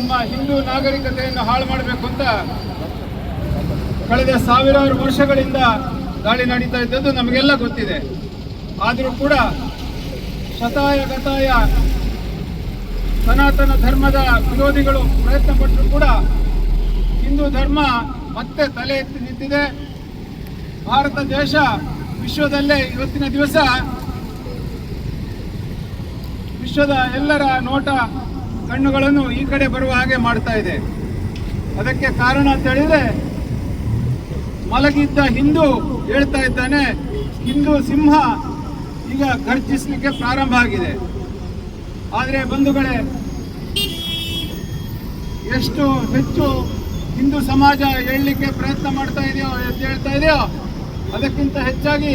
ನಮ್ಮ ಹಿಂದೂ ನಾಗರಿಕತೆಯನ್ನು ಹಾಳು ಮಾಡಬೇಕು ಅಂತ ಕಳೆದ ಸಾವಿರಾರು ವರ್ಷಗಳಿಂದ ದಾಳಿ ನಡೀತಾ ಇದ್ದದ್ದು ನಮಗೆಲ್ಲ ಗೊತ್ತಿದೆ. ಆದರೂ ಕೂಡ ಶತಾಯ ಗತಾಯ ಸನಾತನ ಧರ್ಮದ ವಿರೋಧಿಗಳು ಪ್ರಯತ್ನ ಪಟ್ಟರು ಕೂಡ ಹಿಂದೂ ಧರ್ಮ ಮತ್ತೆ ತಲೆ ಎತ್ತಿ ನಿಂತಿದೆ. ಭಾರತ ದೇಶ ವಿಶ್ವದಲ್ಲೇ ಇವತ್ತಿನ ದಿವಸ ವಿಶ್ವದ ಎಲ್ಲರ ನೋಟ ಕಣ್ಣುಗಳನ್ನು ಈ ಕಡೆ ಬರುವ ಹಾಗೆ ಮಾಡ್ತಾ ಇದೆ. ಅದಕ್ಕೆ ಕಾರಣ ಅಂತ ಹೇಳಿದ್ರೆ, ಮಲಗಿದ್ದ ಹಿಂದೂ ಹೇಳ್ತಾ ಇದ್ದಾನೆ, ಹಿಂದೂ ಸಿಂಹ ಈಗ ಗರ್ಜಿಸಲಿಕ್ಕೆ ಪ್ರಾರಂಭ ಆಗಿದೆ. ಆದರೆ ಬಂಧುಗಳೇ, ಎಷ್ಟು ಹೆಚ್ಚು ಹಿಂದೂ ಸಮಾಜ ಹೇಳಲಿಕ್ಕೆ ಪ್ರಯತ್ನ ಮಾಡ್ತಾ ಇದೆಯೋ ಅಂತ ಹೇಳ್ತಾ ಇದೆಯೋ, ಅದಕ್ಕಿಂತ ಹೆಚ್ಚಾಗಿ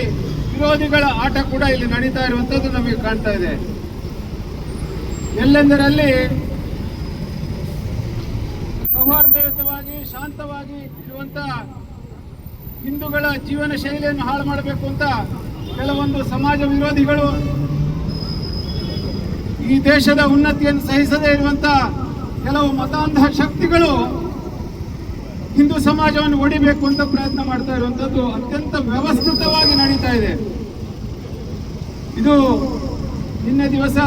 ವಿರೋಧಿಗಳ ಆಟ ಕೂಡ ಇಲ್ಲಿ ನಡೀತಾ ಇರುವಂಥದ್ದು ನಮಗೆ ಕಾಣ್ತಾ ಇದೆ. ಎಲ್ಲೆಂದರಲ್ಲಿ? ಸೌಹಾರ್ದಯುತವಾಗಿ, ಶಾಂತವಾಗಿ ಇರುವಂತ ಹಿಂದೂಗಳ ಜೀವನ ಶೈಲಿಯನ್ನು ಹಾಳು ಮಾಡಬೇಕು ಅಂತ ಕೆಲವೊಂದು ಸಮಾಜ ವಿರೋಧಿಗಳು ಈ ದೇಶದ ಉನ್ನತಿಯನ್ನು ಸಹಿಸದೇ ಇರುವಂತ ಕೆಲವು ಮತಾಂಧ ಶಕ್ತಿಗಳು ಹಿಂದೂ ಸಮಾಜವನ್ನು ಒಡಿಬೇಕು ಅಂತ ಪ್ರಯತ್ನ ಮಾಡ್ತಾ ಇರುವಂಥದ್ದು ಅತ್ಯಂತ ವ್ಯವಸ್ಥಿತವಾಗಿ ನಡೀತಾ ಇದೆ. ಇದು ನಿನ್ನೆ ದಿವಸ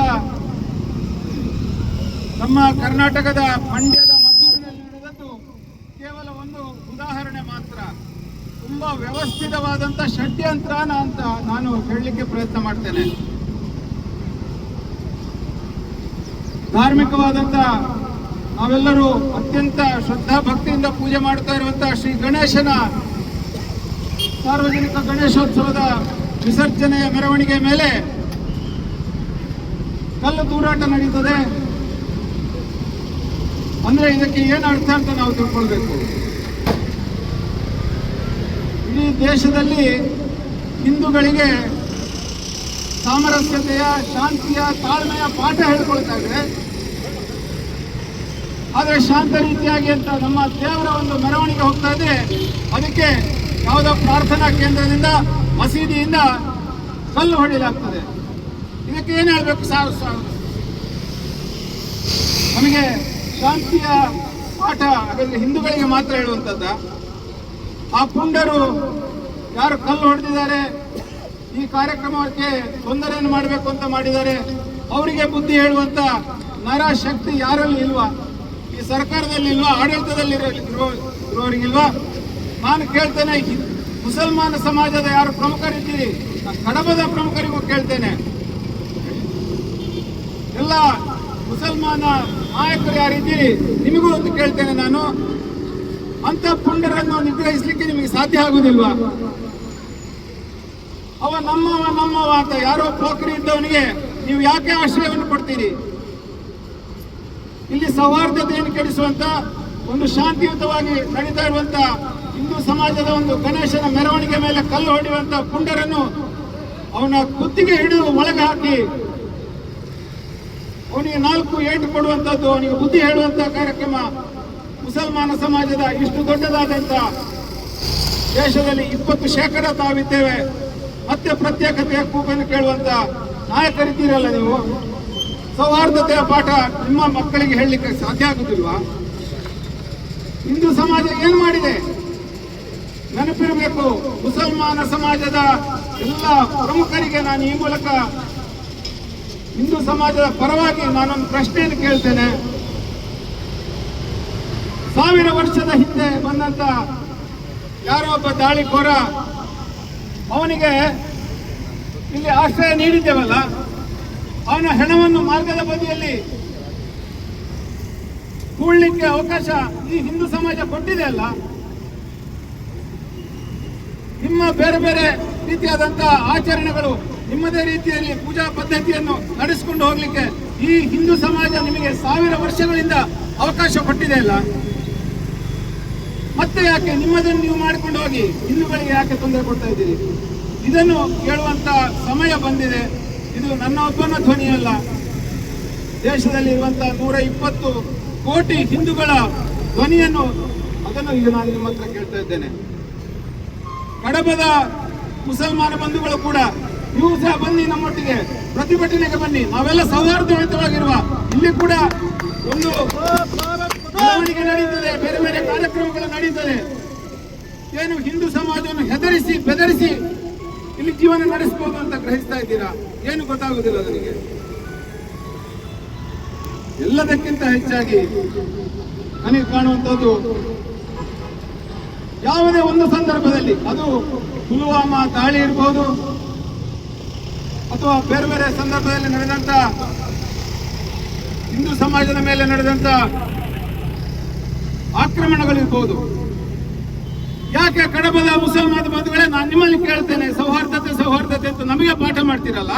ನಮ್ಮ ಕರ್ನಾಟಕದ ಮಂಡ್ಯದ ಮದ್ದೂರಿನಲ್ಲಿ ನಡೆದದ್ದು ಕೇವಲ ಒಂದು ಉದಾಹರಣೆ ಮಾತ್ರ. ತುಂಬಾ ವ್ಯವಸ್ಥಿತವಾದಂತ ಷಡ್ಯಂತ್ರ ಅಂತ ನಾನು ಹೇಳಲಿಕ್ಕೆ ಪ್ರಯತ್ನ ಮಾಡ್ತೇನೆ. ಧಾರ್ಮಿಕವಾದಂತ ನಾವೆಲ್ಲರೂ ಅತ್ಯಂತ ಶ್ರದ್ಧಾ ಭಕ್ತಿಯಿಂದ ಪೂಜೆ ಮಾಡ್ತಾ ಇರುವಂತಹ ಶ್ರೀ ಗಣೇಶನ ಸಾರ್ವಜನಿಕ ಗಣೇಶೋತ್ಸವದ ವಿಸರ್ಜನೆಯ ಮೆರವಣಿಗೆ ಮೇಲೆ ಕಲ್ಲು ತೂರಾಟ ನಡೀತದೆ. ಅಂದ್ರೆ ಇದಕ್ಕೆ ಏನು ಅರ್ಥ ಅಂತ ನಾವು ತಿಳ್ಕೊಳ್ಬೇಕು. ಇಡೀ ದೇಶದಲ್ಲಿ ಹಿಂದೂಗಳಿಗೆ ಸಾಮರಸ್ಯತೆಯ, ಶಾಂತಿಯ ತಾಳ್ಮೆಯ ಪಾಠ ಹೇಳ್ಕೊಳ್ತಾ ಇದ್ರೆ, ಆದರೆ ಶಾಂತ ರೀತಿಯಾಗಿ ಅಂತ ನಮ್ಮ ದೇವರ ಒಂದು ಮೆರವಣಿಗೆ ಹೋಗ್ತಾ ಇದೆ, ಅದಕ್ಕೆ ಯಾವುದೋ ಪ್ರಾರ್ಥನಾ ಕೇಂದ್ರದಿಂದ, ಮಸೀದಿಯಿಂದ ಕಲ್ಲು ಹೊಡೆಯಲಾಗ್ತದೆ. ಇದಕ್ಕೆ ಏನು ಹೇಳಬೇಕು ಸಾರ್ ನಮಗೆ ಶಾಂತಿಯ ಪಾಠ, ಅದರಲ್ಲಿ ಹಿಂದೂಗಳಿಗೆ ಮಾತ್ರ ಹೇಳುವಂಥದ್ದ. ಆ ಪುಂಡರು ಯಾರು ಕಲ್ಲು ಹೊಡೆದಿದ್ದಾರೆ, ಈ ಕಾರ್ಯಕ್ರಮಕ್ಕೆ ತೊಂದರೆಯನ್ನು ಮಾಡಬೇಕು ಅಂತ ಮಾಡಿದ್ದಾರೆ, ಅವರಿಗೆ ಬುದ್ಧಿ ಹೇಳುವಂತ ನರ ಶಕ್ತಿ ಯಾರಲ್ಲಿ ಇಲ್ವಾ? ಈ ಸರ್ಕಾರದಲ್ಲಿ ಇಲ್ವಾ? ಆಡಳಿತದಲ್ಲಿ ಇರೋ- ಇರೋ- ಇರೋರಿಗಿಲ್ವಾ ನಾನು ಕೇಳ್ತೇನೆ ಮುಸಲ್ಮಾನ ಸಮಾಜದ ಯಾರು ಪ್ರಮುಖರಿದ್ದೀರಿ? ಕಡಬದ ಪ್ರಮುಖರಿಗೂ ಕೇಳ್ತೇನೆ. ಎಲ್ಲ ಮುಸಲ್ಮಾನ ನಾಯಕರು ಯಾರಿದ್ದೀರಿ ನಿಮಗೂ ಒಂದು ಕೇಳ್ತೇನೆ ನಾನು. ಅಂತ ಪುಂಡರನ್ನು ನಿಗ್ರಹಿಸಲಿಕ್ಕೆ ನಿಮಗೆ ಸಾಧ್ಯ ಆಗುದಿಲ್ವಾ? ಅವ ನಮ್ಮವ ನಮ್ಮವ ಅಂತ ಯಾರೋ ಪೋಖರಿ ಇದ್ದವನಿಗೆ ನೀವು ಯಾಕೆ ಆಶ್ರಯವನ್ನು ಕೊಡ್ತೀರಿ? ಇಲ್ಲಿ ಸೌಹಾರ್ದತೆಯನ್ನು ಕೆಡಿಸುವಂತ ಒಂದು ಶಾಂತಿಯುತವಾಗಿ ನಡೀತಾ ಇರುವಂತ ಹಿಂದೂ ಸಮಾಜದ ಒಂದು ಗಣೇಶನ ಮೆರವಣಿಗೆ ಮೇಲೆ ಕಲ್ಲು ಹೊಡೆಯುವಂತ ಪುಂಡರನ್ನು ಅವನ ಕುತ್ತಿಗೆ ಹಿಡಿದು ಒಳಗೆ ಹಾಕಿ ಅವನಿಗೆ ನಾಲ್ಕು ಏಟು ಕೊಡುವಂಥದ್ದು ಅವನಿಗೆ ಬುದ್ಧಿ ಹೇಳುವಂತ ಕಾರ್ಯಕ್ರಮ ಮುಸಲ್ಮಾನ ಸಮಾಜದ ಇಷ್ಟು ದೊಡ್ಡದಾದಂತ ದೇಶದಲ್ಲಿ ಇಪ್ಪತ್ತು ಶೇಕಡ ತಾವಿದ್ದೇವೆ. ಮತ್ತೆ ಪ್ರತ್ಯೇಕತೆಯ ಕೂಗನ್ನು ಕೇಳುವಂತ ನಾಯಕರಿದ್ದೀರಲ್ಲ ನೀವು? ಸೌಹಾರ್ದತೆಯ ಪಾಠ ನಿಮ್ಮ ಮಕ್ಕಳಿಗೆ ಹೇಳಲಿಕ್ಕೆ ಸಾಧ್ಯ ಆಗುದಿಲ್ವಾ? ಹಿಂದೂ ಸಮಾಜ ಏನು ಮಾಡಿದೆ? ನೆನಪಿರಬೇಕು, ಮುಸಲ್ಮಾನ ಸಮಾಜದ ಎಲ್ಲ ಪ್ರಮುಖರಿಗೆ ನಾನು ಈ ಮೂಲಕ ಹಿಂದೂ ಸಮಾಜದ ಪರವಾಗಿ ನಾನೊಂದು ಪ್ರಶ್ನೆಯನ್ನು ಕೇಳ್ತೇನೆ. ಸಾವಿರ ವರ್ಷದ ಹಿಂದೆ ಬಂದಂತ ಯಾರೋ ಒಬ್ಬ ದಾಳಿಕೋರ, ಅವನಿಗೆ ಇಲ್ಲಿ ಆಶ್ರಯ ನೀಡಿದ್ದೇವಲ್ಲ, ಅವನ ಹೆಣವನ್ನು ಮಾರ್ಗದ ಬದಿಯಲ್ಲಿ ಕೂಡ್ಲಿಕ್ಕೆ ಅವಕಾಶ ಈ ಹಿಂದೂ ಸಮಾಜ ಕೊಟ್ಟಿದೆ ಅಲ್ಲ? ನಿಮ್ಮ ಬೇರೆ ಬೇರೆ ರೀತಿಯಾದಂತಹ ಆಚರಣೆಗಳು ನಿಮ್ಮದೇ ರೀತಿಯಲ್ಲಿ ಪೂಜಾ ಪದ್ಧತಿಯನ್ನು ನಡೆಸಿಕೊಂಡು ಹೋಗ್ಲಿಕ್ಕೆ ಈ ಹಿಂದೂ ಸಮಾಜ ನಿಮಗೆ ಸಾವಿರ ವರ್ಷಗಳಿಂದ ಅವಕಾಶ ಕೊಟ್ಟಿದೆ ಅಲ್ಲ? ಮತ್ತೆ ಯಾಕೆ ನಿಮ್ಮದನ್ನು ನೀವು ಮಾಡಿಕೊಂಡು ಹೋಗಿ ಹಿಂದೂಗಳಿಗೆ ಯಾಕೆ ತೊಂದರೆ ಕೊಡ್ತಾ ಇದ್ದೀರಿ? ಇದನ್ನು ಕೇಳುವಂತ ಸಮಯ ಬಂದಿದೆ. ಇದು ನನ್ನ ಒಬ್ಬನ ಧ್ವನಿಯಲ್ಲ. ದೇಶದಲ್ಲಿ ಇರುವಂತಹ ನೂರ ಇಪ್ಪತ್ತು ಕೋಟಿ ಹಿಂದೂಗಳ ಧ್ವನಿಯನ್ನು ಅದನ್ನು ಈಗ ನಾನು ನಿಮ್ಮ ಹತ್ರ ಕೇಳ್ತಾ ಇದ್ದೇನೆ. ಕಡಬದ ಮುಸಲ್ಮಾನ ಬಂಧುಗಳು ಕೂಡ ನೀವು ಸಹ ಬನ್ನಿ ನಮ್ಮೊಟ್ಟಿಗೆ. ಪ್ರತಿಭಟನೆಗೆ ಬನ್ನಿ. ನಾವೆಲ್ಲ ಸೌಹಾರ್ದಯುತವಾಗಿರುವ ಇಲ್ಲಿ ಕೂಡ ಒಂದು ಬೆಳವಣಿಗೆ ನಡೀತದೆ. ಬೇರೆ ಬೇರೆ ಕಾರ್ಯಕ್ರಮಗಳು ನಡೀತದೆ. ಏನು ಹಿಂದೂ ಸಮಾಜವನ್ನು ಹೆದರಿಸಿ, ಬೆದರಿಸಿ ಇಲ್ಲಿ ಜೀವನ ನಡೆಸಬಹುದು ಅಂತ ಗ್ರಹಿಸ್ತಾ ಇದ್ದೀರಾ? ಏನು ಗೊತ್ತಾಗುದಿಲ್ಲ ನನಗೆ. ಎಲ್ಲದಕ್ಕಿಂತ ಹೆಚ್ಚಾಗಿ ನನಗೆ ಕಾಣುವಂಥದ್ದು ಯಾವುದೇ ಒಂದು ಸಂದರ್ಭದಲ್ಲಿ ಅದು ಪುಲ್ವಾಮಾ ದಾಳಿ ಇರಬಹುದು ಅಥವಾ ಬೇರೆ ಬೇರೆ ಸಂದರ್ಭದಲ್ಲಿ ನಡೆದಂತ ಹಿಂದೂ ಸಮಾಜದ ಮೇಲೆ ನಡೆದಂತ ಆಕ್ರಮಣಗಳಿರ್ಬೋದು ಯಾಕೆ ಕಡಬದ ಮುಸಲ್ಮಾನ ಬಂಧುಗಳೇ, ನಾನು ನಿಮ್ಮಲ್ಲಿ ಕೇಳ್ತೇನೆ, ಸೌಹಾರ್ದತೆ ಸೌಹಾರ್ದತೆ ಅಂತ ನಮಗೆ ಪಾಠ ಮಾಡ್ತೀರಲ್ಲ?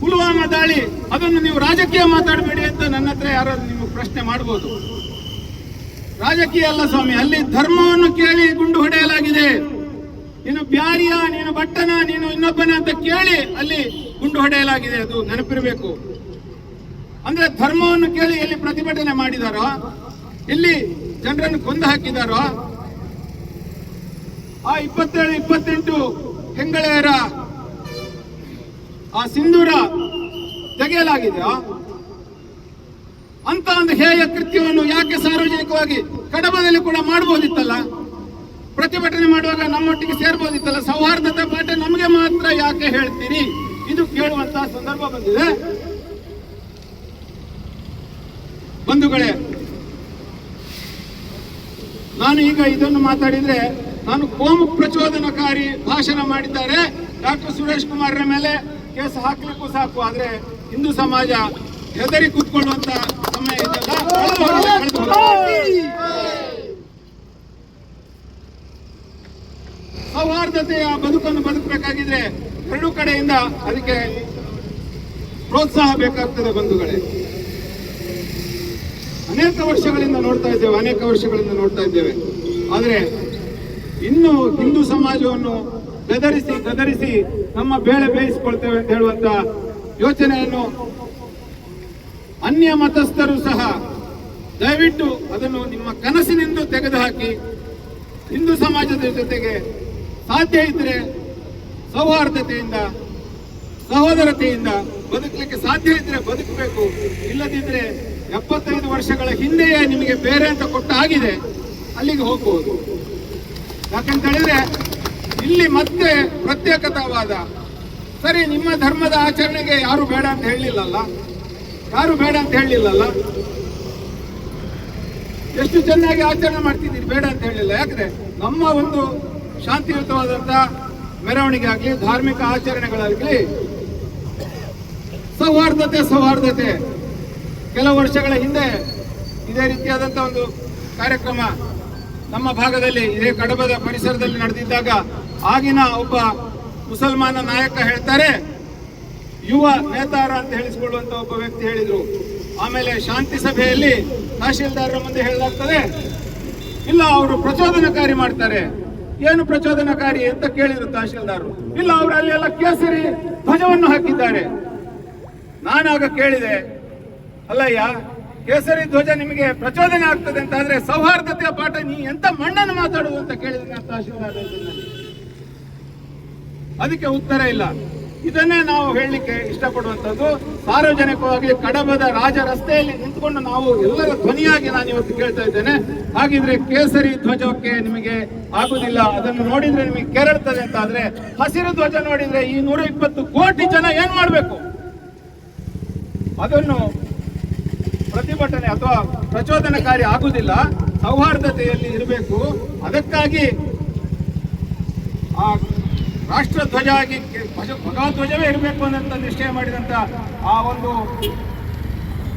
ಪುಲ್ವಾಮಾ ದಾಳಿ, ಅದನ್ನು ನೀವು ರಾಜಕೀಯ ಮಾತಾಡಬೇಡಿ ಅಂತ ನನ್ನ ಹತ್ರ ಯಾರಾದ್ರೂ ನೀವು ಪ್ರಶ್ನೆ ಮಾಡಬಹುದು ರಾಜಕೀಯ ಅಲ್ಲ ಸ್ವಾಮಿ, ಅಲ್ಲಿ ಧರ್ಮವನ್ನು ಕೇಳಿ ಗುಂಡು ಹೊಡೆಯಲಾಗಿದೆ. ನೀನು ಬ್ಯಾರಿಯ ನೀನು ಬಟ್ಟನ ನೀನು ಇನ್ನೊಬ್ಬನ ಅಂತ ಕೇಳಿ ಅಲ್ಲಿ ಗುಂಡು ಹೊಡೆಯಲಾಗಿದೆ, ಅದು ನೆನಪಿರಬೇಕು. ಅಂದ್ರೆ ಧರ್ಮವನ್ನು ಕೇಳಿ ಎಲ್ಲಿ ಪ್ರತಿಭಟನೆ ಮಾಡಿದಾರೋ, ಇಲ್ಲಿ ಜನರನ್ನು ಕೊಂದು ಹಾಕಿದಾರೋ, ಆ ಇಪ್ಪತ್ತೇಳು, ಇಪ್ಪತ್ತೆಂಟು ಹೆಂಗಳೆಯರ ಆ ಸಿಂಧೂರ ತೆಗೆಯಲಾಗಿದೆ ಅಂತ ಒಂದು ಹೇಯ ಕೃತ್ಯವನ್ನು ಯಾಕೆ ಸಾರ್ವಜನಿಕವಾಗಿ ಕಡಬದಲ್ಲಿ ಕೂಡ ಮಾಡಬಹುದಿತ್ತಲ್ಲ ಪ್ರತಿಭಟನೆ ಮಾಡುವಾಗ ನಮ್ಮೊಟ್ಟಿಗೆ ಸೇರ್ಬೋದಿತ್ತಲ್ಲ? ಸೌಹಾರ್ದತೆ ಪಾಠ ನಮಗೆ ಮಾತ್ರ ಯಾಕೆ ಹೇಳ್ತೀರಿ? ಇದು ಕೇಳುವಂತಹ ಸಂದರ್ಭ ಬಂದಿದೆ. ಬಂಧುಗಳೇ, ನಾನು ಈಗ ಇದನ್ನು ಮಾತಾಡಿದ್ರೆ ನಾನು ಕೋಮು ಪ್ರಚೋದನಕಾರಿ ಭಾಷಣ ಮಾಡಿದ್ದಾರೆ. ಡಾಕ್ಟರ್ ಸುರೇಶ್ ಕುಮಾರ್ರ ಮೇಲೆ ಕೇಸ್ ಹಾಕ್ಲಿಕ್ಕೂ ಸಾಕು, ಆದ್ರೆ ಹಿಂದೂ ಸಮಾಜ ಹೆದರಿ ಕೂತ್ಕೊಳ್ಳುವಂತ ಸಮಯ ಇದೆಲ್ಲ ಕಳೆದು ಹೋಗಿದೆ, ಕಳೆದು ಹೋಗಿದೆ. ಸೌಹಾರ್ದತೆಯ ಬದುಕನ್ನು ಬದುಕಬೇಕಾಗಿದ್ರೆ ಎರಡು ಕಡೆಯಿಂದ ಅದಕ್ಕೆ ಪ್ರೋತ್ಸಾಹ ಬೇಕಾಗ್ತದೆ ಬಂಧುಗಳೇ. ಅನೇಕ ವರ್ಷಗಳಿಂದ ನೋಡ್ತಾ ಇದ್ದೇವೆ, ಅನೇಕ ವರ್ಷಗಳಿಂದ ನೋಡ್ತಾ ಇದ್ದೇವೆ. ಆದರೆ ಇನ್ನು ಹಿಂದೂ ಸಮಾಜವನ್ನು ಬೆದರಿಸಿ ಗದರಿಸಿ ನಮ್ಮ ಬೇಳೆ ಬೇಯಿಸಿಕೊಳ್ತೇವೆ ಅಂತ ಹೇಳುವಂತ ಯೋಚನೆಯನ್ನು ಅನ್ಯ ಮತಸ್ಥರು ಸಹ ದಯವಿಟ್ಟು ಅದನ್ನು ನಿಮ್ಮ ಕನಸಿನಿಂದ ತೆಗೆದುಹಾಕಿ ಹಿಂದೂ ಸಮಾಜದ ಜೊತೆಗೆ ಸಾಧ್ಯ ಇದ್ರೆ ಸೌಹಾರ್ದತೆಯಿಂದ, ಸಹೋದರತೆಯಿಂದ ಬದುಕಲಿಕ್ಕೆ ಸಾಧ್ಯ ಇದ್ರೆ ಬದುಕಬೇಕು. ಇಲ್ಲದಿದ್ರೆ ಎಪ್ಪತ್ತೈದು ವರ್ಷಗಳ ಹಿಂದೆಯೇ ನಿಮಗೆ ಬೇರೆ ಅಂತ ಕೊಟ್ಟಾಗಿದೆ, ಅಲ್ಲಿಗೆ ಹೋಗ್ಬೋದು. ಯಾಕಂತ ಹೇಳಿದ್ರೆ ಇಲ್ಲಿ ಮತ್ತೆ ಪ್ರತ್ಯೇಕತಾವಾದ, ಸರಿ, ನಿಮ್ಮ ಧರ್ಮದ ಆಚರಣೆಗೆ ಯಾರು ಬೇಡ ಅಂತ ಹೇಳಲಿಲ್ಲಲ್ಲ ಯಾರು ಬೇಡ ಅಂತ ಹೇಳಲಿಲ್ಲಲ್ಲ ಎಷ್ಟು ಚೆನ್ನಾಗಿ ಆಚರಣೆ ಮಾಡ್ತಿದ್ದೀರಿ, ಬೇಡ ಅಂತ ಹೇಳಿಲ್ಲ. ಯಾಕಂದ್ರೆ ನಮ್ಮ ಒಂದು ಶಾಂತಿಯುತವಾದಂತ ಮೆರವಣಿಗೆ ಆಗಲಿ ಧಾರ್ಮಿಕ ಆಚರಣೆಗಳಾಗಲಿ, ಸೌಹಾರ್ದತೆ ಸೌಹಾರ್ದತೆ. ಕೆಲವು ವರ್ಷಗಳ ಹಿಂದೆ ಇದೇ ರೀತಿಯಾದಂತ ಒಂದು ಕಾರ್ಯಕ್ರಮ ನಮ್ಮ ಭಾಗದಲ್ಲಿ, ಇದೇ ಕಡಬದ ಪರಿಸರದಲ್ಲಿ ನಡೆದಿದ್ದಾಗ ಆಗಿನ ಒಬ್ಬ ಮುಸಲ್ಮಾನ ನಾಯಕ ಹೇಳ್ತಾರೆ, ಯುವ ನೇತಾರ ಅಂತ ಹೇಳಿಸಿಕೊಳ್ಳುವಂತ ಒಬ್ಬ ವ್ಯಕ್ತಿ ಹೇಳಿದ್ರು. ಆಮೇಲೆ ಶಾಂತಿ ಸಭೆಯಲ್ಲಿ ತಹಶೀಲ್ದಾರರ ಮುಂದೆ ಹೇಳಲಾಗ್ತದೆ, ಇಲ್ಲ, ಅವರು ಪ್ರಚೋದನಕಾರಿ ಮಾಡ್ತಾರೆ. ಏನು ಪ್ರಚೋದನಕಾರಿ ಅಂತ ಕೇಳಿದ್ರು ತಹಶೀಲ್ದಾರರು. ಇಲ್ಲ, ಅವರು ಅಲ್ಲಿ ಎಲ್ಲ ಕೇಸರಿ ಧ್ವಜವನ್ನು ಹಾಕಿದ್ದಾರೆ. ನಾನಾಗ ಕೇಳಿದೆ, ಅಲ್ಲಯ್ಯ, ಕೇಸರಿ ಧ್ವಜ ನಿಮಗೆ ಪ್ರಚೋದನೆ ಆಗ್ತದೆ ಅಂತ ಆದ್ರೆ ಸೌಹಾರ್ದತೆಯ ಪಾಠ, ನೀ ಎಂತ ಮಣ್ಣನ್ನು ಮಾತಾಡುವುದು ಅಂತ ಕೇಳಿದ್ರೆ ತಹಶೀಲ್ದಾರ್. ಅದಕ್ಕೆ ಉತ್ತರ ಇಲ್ಲ. ಇದನ್ನೇ ನಾವು ಹೇಳಲಿಕ್ಕೆ ಇಷ್ಟಪಡುವಂಥದ್ದು. ಸಾರ್ವಜನಿಕವಾಗಿ ಕಡಬದ ರಾಜ ರಸ್ತೆಯಲ್ಲಿ ನಿಂತ್ಕೊಂಡು ನಾವು ಎಲ್ಲರ ಧ್ವನಿಯಾಗಿ ನಾನು ಇವತ್ತು ಕೇಳ್ತಾ ಇದ್ದೇನೆ. ಹಾಗಿದ್ರೆ ಕೇಸರಿ ಧ್ವಜಕ್ಕೆ ನಿಮಗೆ ಆಗುದಿಲ್ಲ. ಅದನ್ನು ನೋಡಿದ್ರೆ ನಿಮಗೆ ಕೆರಳ್ತದೆ ಅಂತ ಹಸಿರು ಧ್ವಜ ನೋಡಿದ್ರೆ ಈ ನೂರ ಇಪ್ಪತ್ತು ಕೋಟಿ ಜನ ಏನ್ ಮಾಡಬೇಕು? ಅದನ್ನು ಪ್ರತಿಭಟನೆ ಅಥವಾ ಪ್ರಚೋದನಕಾರಿ ಆಗುದಿಲ್ಲ. ಸೌಹಾರ್ದತೆಯಲ್ಲಿ ಇರಬೇಕು. ಅದಕ್ಕಾಗಿ ಆ ರಾಷ್ಟ್ರ ಧ್ವಜ ಆಗಿ ಧ್ವಜ ಭಗವಧ್ವಜವೇ ಇರಬೇಕು ಅನ್ನೋಂಥ ನಿಶ್ಚಯ ಮಾಡಿದಂತ ಆ ಒಂದು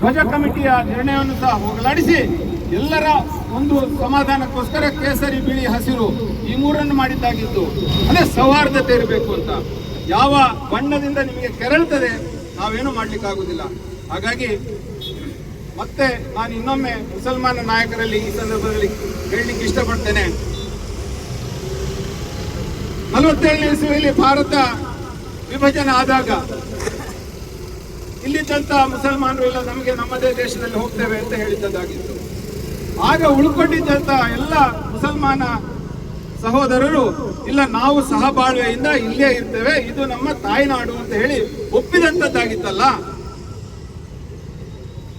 ಧ್ವಜ ಕಮಿಟಿಯ ನಿರ್ಣಯವನ್ನು ಸಹ ಹೋಗಲಾಡಿಸಿ ಎಲ್ಲರ ಒಂದು ಸಮಾಧಾನಕ್ಕೋಸ್ಕರ ಕೇಸರಿ, ಬಿಳಿ ಹಸಿರು ಈ ಮೂರನ್ನು ಮಾಡಿದ್ದಾಗಿತ್ತು ಅಂದರೆ ಸೌಹಾರ್ದತೆ ಇರಬೇಕು ಅಂತ. ಯಾವ ಬಣ್ಣದಿಂದ ನಿಮಗೆ ಕೆರಳ್ತದೆ ನಾವೇನು ಮಾಡಲಿಕ್ಕಾಗೋದಿಲ್ಲ. ಹಾಗಾಗಿ ಮತ್ತೆ ನಾನು ಇನ್ನೊಮ್ಮೆ ಮುಸಲ್ಮಾನ ನಾಯಕರಲ್ಲಿ ಈ ಸಂದರ್ಭದಲ್ಲಿ ಹೇಳಲಿಕ್ಕೆ ಇಷ್ಟಪಡ್ತೇನೆ. ನಲವತ್ತೇಳನೇ ಇಸ್ವಿಯಲ್ಲಿ ಭಾರತ ವಿಭಜನೆ ಆದಾಗ ಇಲ್ಲಿದ್ದಂಥ ಮುಸಲ್ಮಾನರು ಎಲ್ಲ ನಮಗೆ ನಮ್ಮದೇ ದೇಶದಲ್ಲಿ ಹೋಗ್ತೇವೆ ಅಂತ ಹೇಳಿದ್ದದಾಗಿತ್ತು ಆಗ ಉಳ್ಕೊಂಡಿದ್ದಂಥ ಎಲ್ಲ ಮುಸಲ್ಮಾನ ಸಹೋದರರು, ಇಲ್ಲ ನಾವು ಸಹಬಾಳ್ವೆಯಿಂದ ಇಲ್ಲೇ ಇರ್ತೇವೆ, ಇದು ನಮ್ಮ ತಾಯ್ನಾಡು ಅಂತ ಹೇಳಿ ಒಪ್ಪಿದಂಥದ್ದಾಗಿತ್ತಲ್ಲ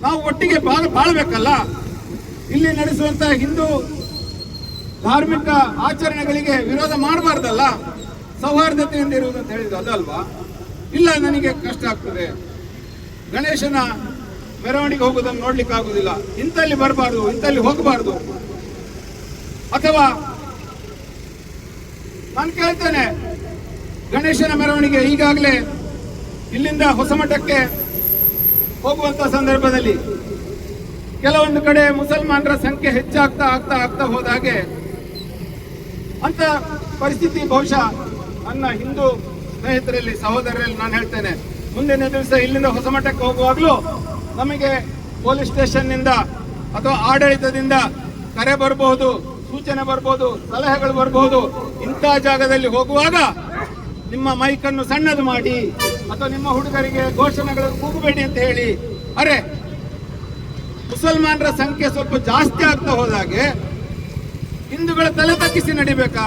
ನಾವು ಒಟ್ಟಿಗೆ ಬಾಳ್ ಬಾಳ್ಬೇಕಲ್ಲ? ಇಲ್ಲಿ ನಡೆಸುವಂತ ಹಿಂದೂ ಧಾರ್ಮಿಕ ಆಚರಣೆಗಳಿಗೆ ವಿರೋಧ ಮಾಡಬಾರ್ದಲ್ಲ? ಸೌಹಾರ್ದತೆಯಿಂದ ಇರುವುದು ಅಂತ ಹೇಳಿದ್ರು ಅದಲ್ವಾ? ಇಲ್ಲ, ನನಗೆ ಕಷ್ಟ ಆಗ್ತದೆ. ಗಣೇಶನ ಮೆರವಣಿಗೆ ಹೋಗುವುದನ್ನು ನೋಡ್ಲಿಕ್ಕೆ ಆಗುದಿಲ್ಲ ಇಂಥಲ್ಲಿ ಬರಬಾರ್ದು ಇಂಥಲ್ಲಿ ಹೋಗಬಾರ್ದು. ಅಥವಾ ನಾನು ಕೇಳ್ತೇನೆ, ಗಣೇಶನ ಮೆರವಣಿಗೆ ಈಗಾಗಲೇ ಇಲ್ಲಿಂದ ಹೊಸಮಠಕ್ಕೆ ಹೋಗುವಂತ ಸಂದರ್ಭದಲ್ಲಿ ಕೆಲವೊಂದು ಕಡೆ ಮುಸಲ್ಮಾನರ ಸಂಖ್ಯೆ ಹೆಚ್ಚಾಗ್ತಾ ಆಗ್ತಾ ಆಗ್ತಾ ಹೋದ ಹಾಗೆ ಅಂತ ಪರಿಸ್ಥಿತಿ ಬಹುಶಃ ನನ್ನ ಹಿಂದೂ ಸ್ನೇಹಿತರಲ್ಲಿ, ಸಹೋದರರಲ್ಲಿ ನಾನು ಹೇಳ್ತೇನೆ. ಮುಂದಿನ ದಿವಸ ಇಲ್ಲಿಂದ ಹೊಸಮಠಕ್ಕೆ ಹೋಗುವಾಗಲೂ ನಮಗೆ ಪೊಲೀಸ್ ಸ್ಟೇಷನ್ನಿಂದ ಅಥವಾ ಆಡಳಿತದಿಂದ ಕರೆ ಬರಬಹುದು ಸೂಚನೆ ಬರಬಹುದು ಸಲಹೆಗಳು ಬರಬಹುದು ಇಂಥ ಜಾಗದಲ್ಲಿ ಹೋಗುವಾಗ ನಿಮ್ಮ ಮೈಕನ್ನು ಸಣ್ಣದು ಮಾಡಿ ಅಥವಾ ನಿಮ್ಮ ಹುಡುಗರಿಗೆ ಘೋಷಣೆಗಳನ್ನು ಕೂಗಬೇಡಿ ಅಂತ ಹೇಳಿ. ಅರೆ, ಮುಸಲ್ಮಾನರ ಸಂಖ್ಯೆ ಸ್ವಲ್ಪ ಜಾಸ್ತಿ ಆಗ್ತಾ ಹೋದಾಗೆ ಹಿಂದೂಗಳ ತಲೆ ತಗ್ಗಿಸಿ ನಡಿಬೇಕಾ?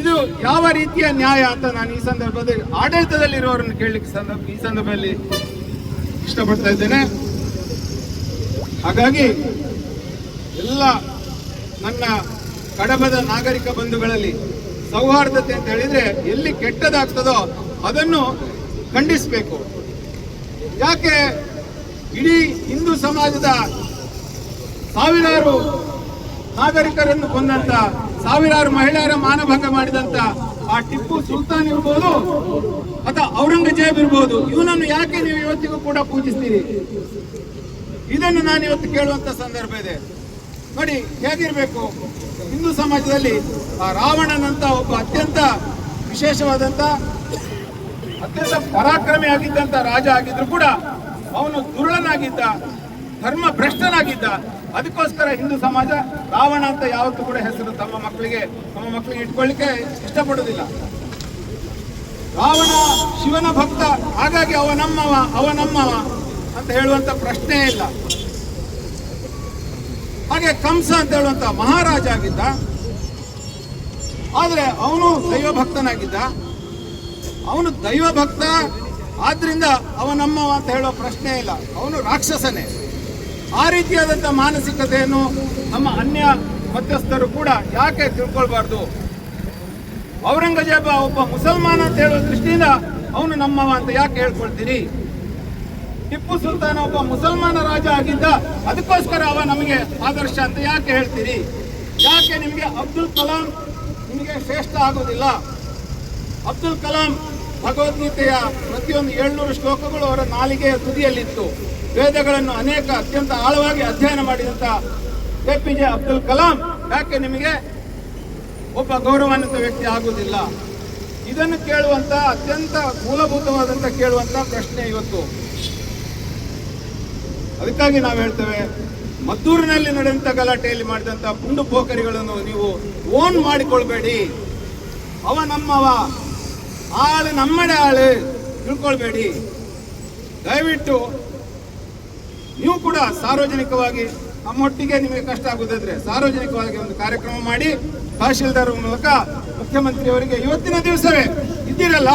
ಇದು ಯಾವ ರೀತಿಯ ನ್ಯಾಯ ಅಂತ ನಾನು ಈ ಸಂದರ್ಭದಲ್ಲಿ ಆಡಳಿತದಲ್ಲಿರುವವರನ್ನು ಕೇಳಲಿಕ್ಕೆ ಸಂದರ್ಭ ಈ ಸಂದರ್ಭದಲ್ಲಿ ಇಷ್ಟಪಡ್ತಾ ಇದ್ದೇನೆ. ಹಾಗಾಗಿ ಎಲ್ಲ ನನ್ನ ಕಡಬದ ನಾಗರಿಕ ಬಂಧುಗಳಲ್ಲಿ ಸೌಹಾರ್ದತೆ ಅಂತ ಹೇಳಿದ್ರೆ ಎಲ್ಲಿ ಕೆಟ್ಟದಾಗ್ತದೋ ಅದನ್ನು ಖಂಡಿಸಬೇಕು. ಯಾಕೆ ಇಡೀ ಹಿಂದೂ ಸಮಾಜದ ಸಾವಿರಾರು ನಾಗರಿಕರನ್ನು ಕೊಂದಂತ ಸಾವಿರಾರು ಮಹಿಳೆಯರ ಮಾನಭಂಗ ಮಾಡಿದಂತ ಆ ಟಿಪ್ಪು ಸುಲ್ತಾನ್ ಇರ್ಬೋದು ಅಥವಾ ಔರಂಗಜೇಬ್ ಇರ್ಬೋದು, ಇವನನ್ನು ಯಾಕೆ ನೀವು ಇವತ್ತಿಗೂ ಕೂಡ ಪೂಜಿಸ್ತೀರಿ? ಇದನ್ನು ನಾನು ಇವತ್ತು ಕೇಳುವಂತ ಸಂದರ್ಭ ಇದೆ. ನೋಡಿ, ಹೇಗಿರ್ಬೇಕು? ಹಿಂದೂ ಸಮಾಜದಲ್ಲಿ ಆ ರಾವಣನಂತ ಒಬ್ಬ ಅತ್ಯಂತ ವಿಶೇಷವಾದಂತ, ಅತ್ಯಂತ ಪರಾಕ್ರಮಿ ಆಗಿದ್ದಂತ ರಾಜ ಆಗಿದ್ರು ಕೂಡ ಅವನು ದುರುಳನಾಗಿದ್ದ ಧರ್ಮ ಭ್ರಷ್ಟನಾಗಿದ್ದ ಅದಕ್ಕೋಸ್ಕರ ಹಿಂದೂ ಸಮಾಜ ರಾವಣ ಅಂತ ಯಾವತ್ತೂ ಕೂಡ ಹೆಸರು ತಮ್ಮ ಮಕ್ಕಳಿಗೆ ತಮ್ಮ ಮಕ್ಕಳಿಗೆ ಇಟ್ಕೊಳ್ಳಿಕ್ಕೆ ಇಷ್ಟಪಡುವುದಿಲ್ಲ. ರಾವಣ ಶಿವನ ಭಕ್ತ, ಹಾಗಾಗಿ ಅವ ನಮ್ಮವ ಅವ ನಮ್ಮವ ಅಂತ ಹೇಳುವಂತ ಪ್ರಶ್ನೆ ಇಲ್ಲ. ಹಾಗೆ ಕಂಸ ಅಂತ ಹೇಳುವಂತ ಮಹಾರಾಜ ಆಗಿದ್ದ. ಆದರೆ ಅವನು ದೈವ ಭಕ್ತನಾಗಿದ್ದ. ಅವನು ದೈವ ಭಕ್ತ, ಆದ್ರಿಂದ ಅವ ನಮ್ಮವ ಅಂತ ಹೇಳೋ ಪ್ರಶ್ನೆ ಇಲ್ಲ. ಅವನು ರಾಕ್ಷಸನೇ. ಆ ರೀತಿಯಾದಂಥ ಮಾನಸಿಕತೆಯನ್ನು ನಮ್ಮ ಅನ್ಯ ಮಧ್ಯಸ್ಥರು ಕೂಡ ಯಾಕೆ ತಿಳ್ಕೊಳ್ಬಾರ್ದು? ಔರಂಗಜೇಬ ಒಬ್ಬ ಮುಸಲ್ಮಾನ ಅಂತ ಹೇಳುವ ದೃಷ್ಟಿಯಿಂದ ಅವನು ನಮ್ಮವ ಅಂತ ಯಾಕೆ ಹೇಳ್ಕೊಳ್ತೀರಿ? ಟಿಪ್ಪು ಸುಲ್ತಾನ ಒಬ್ಬ ಮುಸಲ್ಮಾನ ರಾಜ ಆಗಿದ್ದ ಅದಕ್ಕೋಸ್ಕರ ಅವ ನಮಗೆ ಆದರ್ಶ ಅಂತ ಯಾಕೆ ಹೇಳ್ತೀರಿ? ಯಾಕೆ ನಿಮಗೆ ಅಬ್ದುಲ್ ಕಲಾಂ ನಿಮಗೆ ಶ್ರೇಷ್ಠ ಆಗೋದಿಲ್ಲ? ಅಬ್ದುಲ್ ಕಲಾಂ ಭಗವದ್ಗೀತೆಯ ಪ್ರತಿಯೊಂದು ಏಳ್ನೂರು ಶ್ಲೋಕಗಳು ಅವರ ನಾಲಿಗೆಯ ತುದಿಯಲ್ಲಿತ್ತು. ವೇದಗಳನ್ನು ಅನೇಕ ಅತ್ಯಂತ ಆಳವಾಗಿ ಅಧ್ಯಯನ ಮಾಡಿದಂತ A P J Abdul Kalam. ಯಾಕೆ ನಿಮಗೆ ಒಬ್ಬ ಗೌರವಾನ್ವಿತ ವ್ಯಕ್ತಿ ಆಗುವುದಿಲ್ಲ? ಇದನ್ನು ಕೇಳುವಂತ ಅತ್ಯಂತ ಮೂಲಭೂತವಾದಂತ ಕೇಳುವಂತ ಪ್ರಶ್ನೆ ಇವತ್ತು. ಅದಕ್ಕಾಗಿ ನಾವು ಹೇಳ್ತೇವೆ, ಮದ್ದೂರಿನಲ್ಲಿ ನಡೆದಂತ ಗಲಾಟೆಯಲ್ಲಿ ಮಾಡಿದಂತ ಪುಂಡು ಪೋಖರಿಗಳನ್ನು ನೀವು ಓನ್ ಮಾಡಿಕೊಳ್ಬೇಡಿ. ಅವ ನಮ್ಮವ, ಆಳು ನಮ್ಮಡೆ ಆಳು, ತಿಳ್ಕೊಳ್ಬೇಡಿ. ದಯವಿಟ್ಟು ನೀವು ಕೂಡ ಸಾರ್ವಜನಿಕವಾಗಿ ನಮ್ಮೊಟ್ಟಿಗೆ ನಿಮಗೆ ಕಷ್ಟ ಆಗುದಾದ್ರೆ ಸಾರ್ವಜನಿಕವಾಗಿ ಒಂದು ಕಾರ್ಯಕ್ರಮ ಮಾಡಿ ತಹಶೀಲ್ದಾರ್ ಮೂಲಕ ಮುಖ್ಯಮಂತ್ರಿಯವರಿಗೆ ಇವತ್ತಿನ ದಿವಸವೇ ಇದ್ದೀರಲ್ಲ?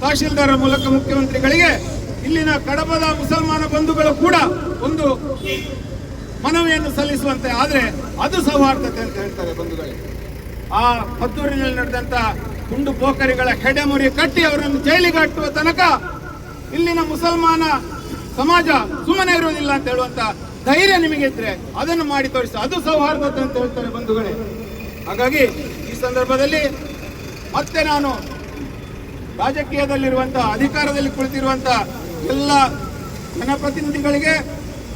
ತಹಶೀಲ್ದಾರ್ ಮೂಲಕ ಮುಖ್ಯಮಂತ್ರಿಗಳಿಗೆ ಇಲ್ಲಿನ ಕಡಬದ ಮುಸಲ್ಮಾನ ಬಂಧುಗಳು ಕೂಡ ಒಂದು ಮನವಿಯನ್ನು ಸಲ್ಲಿಸುವಂತೆ ಆದ್ರೆ ಅದು ಸೌಹಾರ್ದತೆ ಅಂತ ಹೇಳ್ತಾರೆ ಬಂಧುಗಳೇ. ಆ ಮದ್ದೂರಿನಲ್ಲಿ ನಡೆದಂತ ಗುಂಡು ಪೋಖರಿಗಳ ಹೆಡೆಮುರಿ ಕಟ್ಟಿ ಅವರನ್ನು ಜೈಲಿಗೆ ತನಕ ಇಲ್ಲಿನ ಮುಸಲ್ಮಾನ ಸಮಾಜ ಸುಮ್ಮನೆ ಇರುವುದಿಲ್ಲ ಅಂತ ಹೇಳುವಂತ ಧೈರ್ಯ ನಿಮಗೆ ಇದ್ರೆ ಅದನ್ನು ಮಾಡಿ ತೋರಿಸಿ. ಅದು ಸೌಹಾರ್ದತೆ ಅಂತ ಹೇಳ್ತಾರೆ ಬಂಧುಗಳೇ. ಹಾಗಾಗಿ ಈ ಸಂದರ್ಭದಲ್ಲಿ ಮತ್ತೆ ನಾನು ರಾಜಕೀಯದಲ್ಲಿರುವಂತ, ಅಧಿಕಾರದಲ್ಲಿ ಕುಳಿತಿರುವಂತ ಎಲ್ಲ ಜನಪ್ರತಿನಿಧಿಗಳಿಗೆ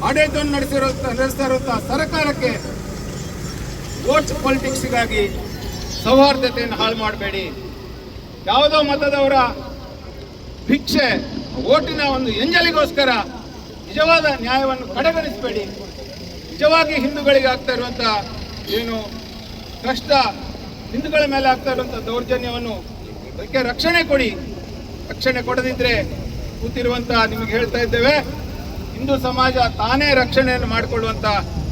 ಆಡಳಿತವನ್ನು ನಡೆಸಿರೋ ನಡೆಸ್ತಾ ಇರುವಂತಹ ಸರ್ಕಾರಕ್ಕೆ ವೋಟ್ ಪಾಲಿಟಿಕ್ಸ್ಗಾಗಿ ಸೌಹಾರ್ದತೆಯನ್ನು ಹಾಳು ಮಾಡಬೇಡಿ. ಯಾವುದೋ ಮತದವರ ಭಿಕ್ಷೆ ಓಟಿನ ಒಂದು ಎಂಜಲಿಗೋಸ್ಕರ ನಿಜವಾದ ನ್ಯಾಯವನ್ನು ಕಡೆಗಣಿಸಬೇಡಿ. ನಿಜವಾಗಿ ಹಿಂದೂಗಳಿಗೆ ಆಗ್ತಾ ಇರುವಂಥ ಏನು ಕಷ್ಟ, ಹಿಂದೂಗಳ ಮೇಲೆ ಆಗ್ತಾ ಇರುವಂಥ ದೌರ್ಜನ್ಯವನ್ನು ಅದಕ್ಕೆ ರಕ್ಷಣೆ ಕೊಡಿ. ರಕ್ಷಣೆ ಕೊಡದಿದ್ರೆ ಕೂತಿರುವಂತ ನಿಮಗೆ ಹೇಳ್ತಾ ಇದ್ದೇವೆ, ಹಿಂದೂ ಸಮಾಜ ತಾನೇ ರಕ್ಷಣೆಯನ್ನು ಮಾಡಿಕೊಳ್ಳುವಂತ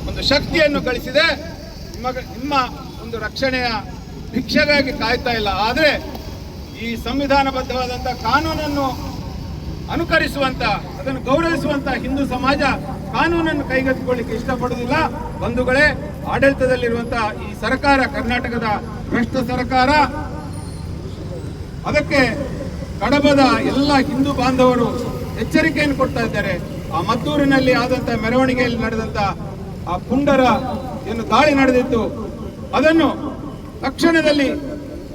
ಒಂದು ಶಕ್ತಿಯನ್ನು ಗಳಿಸಿದೆ. ನಿಮ್ಮ ನಿಮ್ಮ ಒಂದು ರಕ್ಷಣೆಯ ಭಿಕ್ಷೆಗಾಗಿ ಕಾಯ್ತಾ ಇಲ್ಲ. ಆದರೆ ಈ ಸಂವಿಧಾನಬದ್ಧವಾದಂಥ ಕಾನೂನನ್ನು ಅನುಕರಿಸುವಂತ, ಅದನ್ನು ಗೌರವಿಸುವಂತ ಹಿಂದೂ ಸಮಾಜ ಕಾನೂನನ್ನು ಕೈಗೆತ್ತಿಕೊಳ್ಳಿಕ್ಕೆ ಇಷ್ಟಪಡುವುದಿಲ್ಲ. ಬಂಧುಗಳೇ, ಆಡಳಿತದಲ್ಲಿರುವಂತ ಈ ಸರ್ಕಾರ, ಕರ್ನಾಟಕದ ಭ್ರಷ್ಟ ಸರ್ಕಾರ, ಅದಕ್ಕೆ ಕಡಬದ ಎಲ್ಲ ಹಿಂದೂ ಬಾಂಧವರು ಎಚ್ಚರಿಕೆಯನ್ನು ಕೊಡ್ತಾ ಇದ್ದಾರೆ. ಆ ಮದ್ದೂರಿನಲ್ಲಿ ಆದಂತ ಮೆರವಣಿಗೆಯಲ್ಲಿ ನಡೆದಂತ ಆ ಪುಂಡರ ಏನು ದಾಳಿ ನಡೆದಿತ್ತು, ಅದನ್ನು ತಕ್ಷಣದಲ್ಲಿ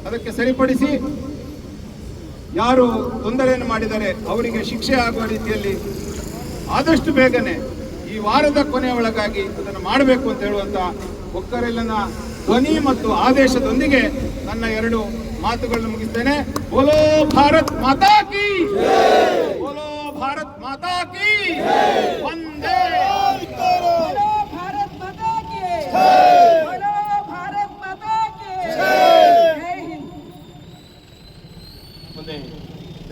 ಅದಕ್ಕೆ ಸರಿಪಡಿಸಿ ಯಾರು ತೊಂದರೆಯನ್ನು ಮಾಡಿದರೆ ಅವರಿಗೆ ಶಿಕ್ಷೆ ಆಗುವ ರೀತಿಯಲ್ಲಿ ಆದಷ್ಟು ಬೇಗನೆ ಈ ವಾರದ ಕೊನೆಯ ಒಳಗಾಗಿ ಅದನ್ನು ಮಾಡಬೇಕು ಅಂತ ಹೇಳುವಂತ ಒಕ್ಕರೆಲ್ಲನ ಧ್ವನಿ ಮತ್ತು ಆದೇಶದೊಂದಿಗೆ ನನ್ನ ಎರಡು ಮಾತುಗಳನ್ನು ಮುಗಿಸ್ತೇನೆ. ಬೋಲೋ ಭಾರತ್ ಮಾತಾ ಕಿ ಬೋಲೋ ಭಾರತ್ ಮಾತಾ ಕಿ ವಂದೇ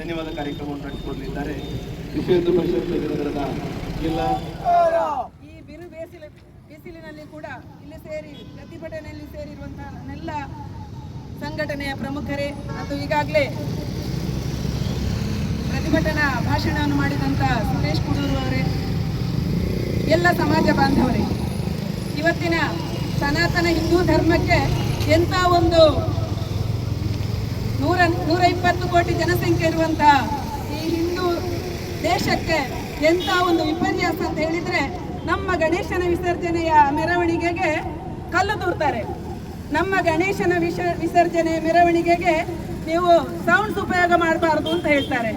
ಧನ್ಯವಾದ ಕಾರ್ಯಕ್ರಮವನ್ನು ನಡೆಸಿಕೊಡಲಿದ್ದಾರೆ ವಿಶ್ವೇಂದ್ರ ಪರಿಷತ್ ನಗರದ ಜಿಲ್ಲಾ ಈ ಬಿರು ಬೇಸಿಲ, ಬಿಸಿಲಿನಲ್ಲಿ ಕೂಡ ಇಲ್ಲಿ ಸೇರಿ, ಪ್ರತಿಭಟನೆಯಲ್ಲಿ ಸೇರಿರುವಂತಹ ಎಲ್ಲ ಸಂಘಟನೆಯ ಪ್ರಮುಖರೇ. ಮತ್ತು ಈಗಾಗಲೇ ಪ್ರತಿಭಟನಾ ಭಾಷಣವನ್ನು ಮಾಡಿದಂತ ಸುರೇಶ್ ಕುಡೂರು ಅವರೇ, ಎಲ್ಲ ಸಮಾಜ ಬಾಂಧವರೇ. ಇವತ್ತಿನ ಸನಾತನ ಹಿಂದೂ ಧರ್ಮಕ್ಕೆ ಎಂಥ ಒಂದು ನೂರ ನೂರ ಇಪ್ಪತ್ತು ಕೋಟಿ ಜನಸಂಖ್ಯೆ ಇರುವಂತಹ ಈ ಹಿಂದೂ ದೇಶಕ್ಕೆ ಎಂಥ ಒಂದು ವಿಪರ್ಯಾಸ ಅಂತ ಹೇಳಿದ್ರೆ ನಮ್ಮ ಗಣೇಶನ ವಿಸರ್ಜನೆಯ ಮೆರವಣಿಗೆಗೆ ಕಲ್ಲು ತೂರ್ತಾರೆ. ನಮ್ಮ ಗಣೇಶನ ವಿಶ ವಿಸರ್ಜನೆ ಮೆರವಣಿಗೆಗೆ ನೀವು ಸೌಂಡ್ಸ್ ಉಪಯೋಗ ಮಾಡಬಾರ್ದು ಅಂತ ಹೇಳ್ತಾರೆ.